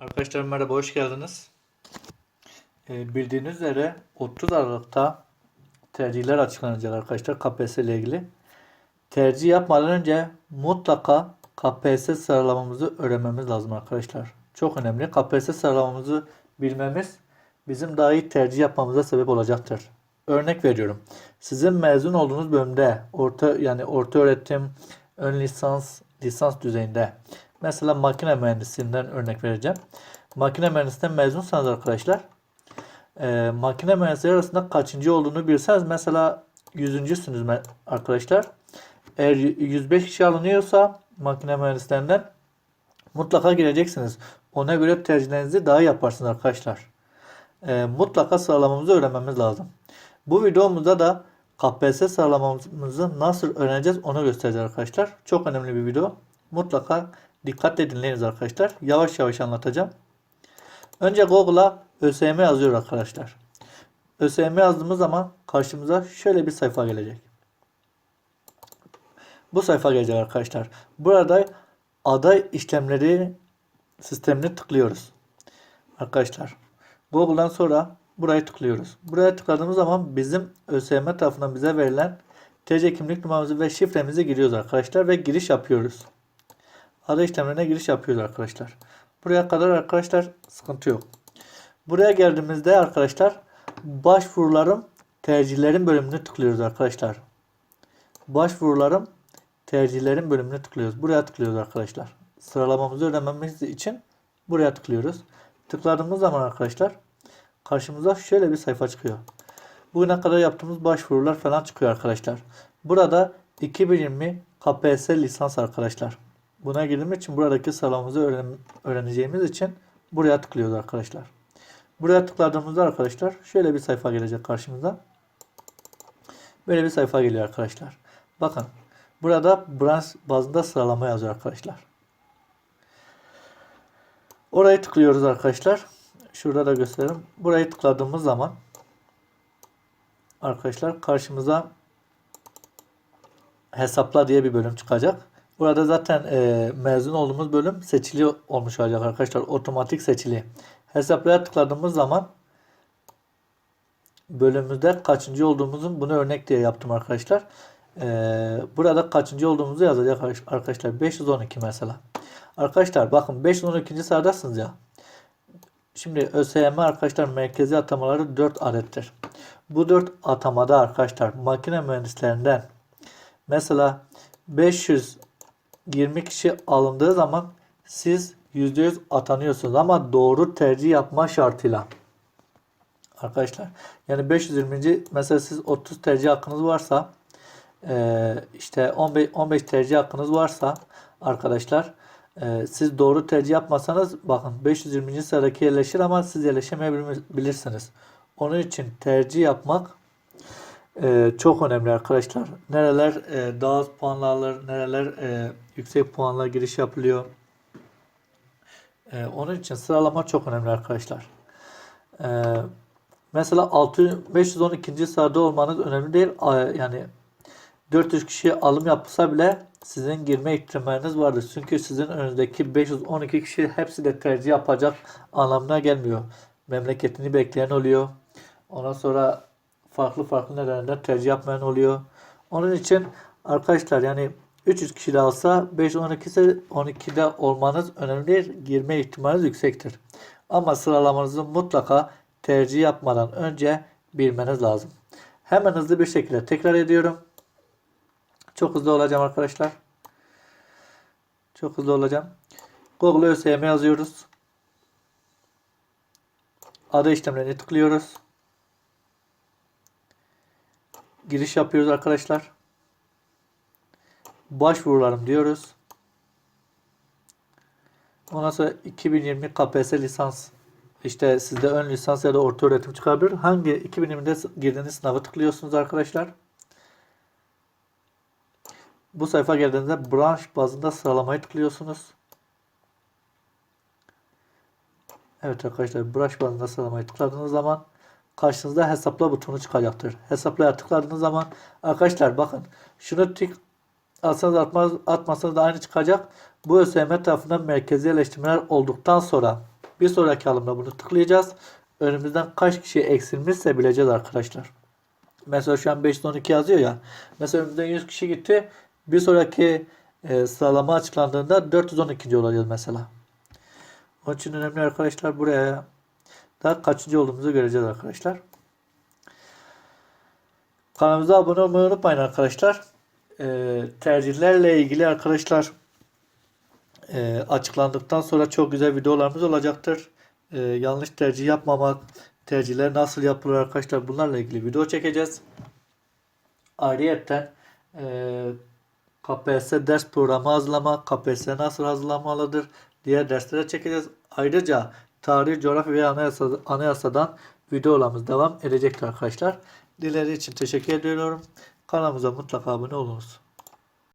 Arkadaşlar merhaba, hoş geldiniz. Ee, bildiğiniz üzere 30 Aralık'ta tercihler açıklanacak arkadaşlar KPSS ile ilgili. Tercih yapmadan önce mutlaka KPSS sıralamamızı öğrenmemiz lazım arkadaşlar. Çok önemli. KPSS sıralamamızı bilmemiz bizim daha iyi tercih yapmamıza sebep olacaktır. Örnek veriyorum. Sizin mezun olduğunuz bölümde orta yani orta öğretim, ön lisans, lisans düzeyinde mesela makine mühendisliğinden örnek vereceğim. Makine mühendisliğinden mezunsanız arkadaşlar e, makine mühendisleri arasında kaçıncı olduğunu bilseniz mesela yüzüncüsünüz me- arkadaşlar. Eğer y- 105 kişi alınıyorsa makine mühendislerinden mutlaka gireceksiniz. Ona göre tercihlerinizi daha yaparsınız arkadaşlar. E, mutlaka sıralamamızı öğrenmemiz lazım. Bu videomuzda da KPSS sıralamamızı nasıl öğreneceğiz onu göstereceğiz arkadaşlar. Çok önemli bir video. Mutlaka dikkatle dinleyiniz arkadaşlar. Yavaş yavaş anlatacağım. Önce Google'a ÖSYM yazıyor arkadaşlar. ÖSYM yazdığımız zaman karşımıza şöyle bir sayfa gelecek. Bu sayfa gelecek arkadaşlar. Burada aday işlemleri sistemini tıklıyoruz. Arkadaşlar Google'dan sonra burayı tıklıyoruz. Buraya tıkladığımız zaman bizim ÖSYM tarafından bize verilen TC kimlik numaramızı ve şifremizi giriyoruz arkadaşlar ve giriş yapıyoruz. Aday işlemlerine giriş yapıyoruz arkadaşlar. Buraya kadar arkadaşlar sıkıntı yok. Buraya geldiğimizde arkadaşlar başvurularım tercihlerin bölümünü tıklıyoruz arkadaşlar. Başvurularım tercihlerin bölümünü tıklıyoruz. Buraya tıklıyoruz arkadaşlar. Sıralamamızı öğrenmemiz için buraya tıklıyoruz. Tıkladığımız zaman arkadaşlar karşımıza şöyle bir sayfa çıkıyor. Bugüne kadar yaptığımız başvurular falan çıkıyor arkadaşlar. Burada 2020 KPSS lisans arkadaşlar. Buna girdiğimiz için buradaki sıralamamızı öğren- öğreneceğimiz için buraya tıklıyoruz arkadaşlar. Buraya tıkladığımızda arkadaşlar şöyle bir sayfa gelecek karşımıza. Böyle bir sayfa geliyor arkadaşlar. Bakın burada branş bazında sıralama yazıyor arkadaşlar. Orayı tıklıyoruz arkadaşlar. Şurada da göstereyim. Burayı tıkladığımız zaman arkadaşlar karşımıza hesapla diye bir bölüm çıkacak. Burada zaten e, mezun olduğumuz bölüm seçili olmuş olacak arkadaşlar. Otomatik seçili. Hesaplaya tıkladığımız zaman bölümümüzde kaçıncı olduğumuzun bunu örnek diye yaptım arkadaşlar. E, burada kaçıncı olduğumuzu yazacak arkadaşlar. 512 mesela. Arkadaşlar bakın 512. sıradasınız ya. Şimdi ÖSYM arkadaşlar merkezi atamaları 4 adettir. Bu 4 atamada arkadaşlar makine mühendislerinden mesela 520 kişi alındığı zaman siz %100 atanıyorsunuz ama doğru tercih yapma şartıyla. Arkadaşlar yani 520. mesela siz 30 tercih hakkınız varsa eee, işte 15, 15 tercih hakkınız varsa arkadaşlar eee, siz doğru tercih yapmasanız bakın 520. sıradaki yerleşir ama siz yerleşemeyebilirsiniz. Onun için tercih yapmak eee, çok önemli arkadaşlar. Nereler eee, daha az puanla alır, nereler eee, yüksek puanla giriş yapılıyor. Eee, onun için sıralama çok önemli arkadaşlar. Eee, mesela 6 512. sırada olmanız önemli değil. Yani 400 kişi alım yapılsa bile sizin girme ihtimaliniz vardır. Çünkü sizin önünüzdeki 512 kişi hepsi de tercih yapacak anlamına gelmiyor. Memleketini bekleyen oluyor. Ondan sonra farklı farklı nedenlerden tercih yapmayan oluyor. Onun için arkadaşlar yani 300 kişi de alsa 512 ise 12'de olmanız önemli. Girme ihtimaliniz yüksektir. Ama sıralamanızı mutlaka tercih yapmadan önce bilmeniz lazım. Hemen hızlı bir şekilde tekrar ediyorum. Çok hızlı olacağım arkadaşlar. Çok hızlı olacağım. Google ÖSYM yazıyoruz. Adı işlemlerini tıklıyoruz. Giriş yapıyoruz arkadaşlar. Başvurularım diyoruz. Ondan sonra 2020 KPSS lisans işte sizde ön lisans ya da orta öğretim çıkabilir. Hangi 2020'de girdiğiniz sınavı tıklıyorsunuz arkadaşlar. Bu sayfa geldiğinde branş bazında sıralamayı tıklıyorsunuz. Evet arkadaşlar branş bazında sıralamayı tıkladığınız zaman karşınızda hesapla butonu çıkacaktır. Hesaplaya tıkladığınız zaman arkadaşlar bakın şunu tık atsanız atmaz, atmasanız da aynı çıkacak. Bu ÖSYM tarafından merkezi eleştirmeler olduktan sonra Bir sonraki alımda bunu tıklayacağız. Önümüzden kaç kişi eksilmişse bileceğiz arkadaşlar. Mesela şu an 512 yazıyor ya. Mesela önümüzden 100 kişi gitti. Bir sonraki e, sıralama açıklandığında 412. olacağız mesela. Onun için önemli arkadaşlar buraya da kaçıncı olduğumuzu göreceğiz arkadaşlar. Kanalımıza abone olmayı unutmayın arkadaşlar. E, tercihlerle ilgili arkadaşlar e, açıklandıktan sonra çok güzel videolarımız olacaktır. E, yanlış tercih yapmamak, tercihler nasıl yapılır arkadaşlar bunlarla ilgili video çekeceğiz. Ayrıyeten e, KPSS ders programı hazırlama, KPSS nasıl hazırlamalıdır diğer derslere çekeceğiz. Ayrıca tarih, coğrafya ve anayasa, anayasadan videolarımız devam edecektir arkadaşlar. Dinlediğiniz için teşekkür ediyorum. Kanalımıza mutlaka abone olunuz.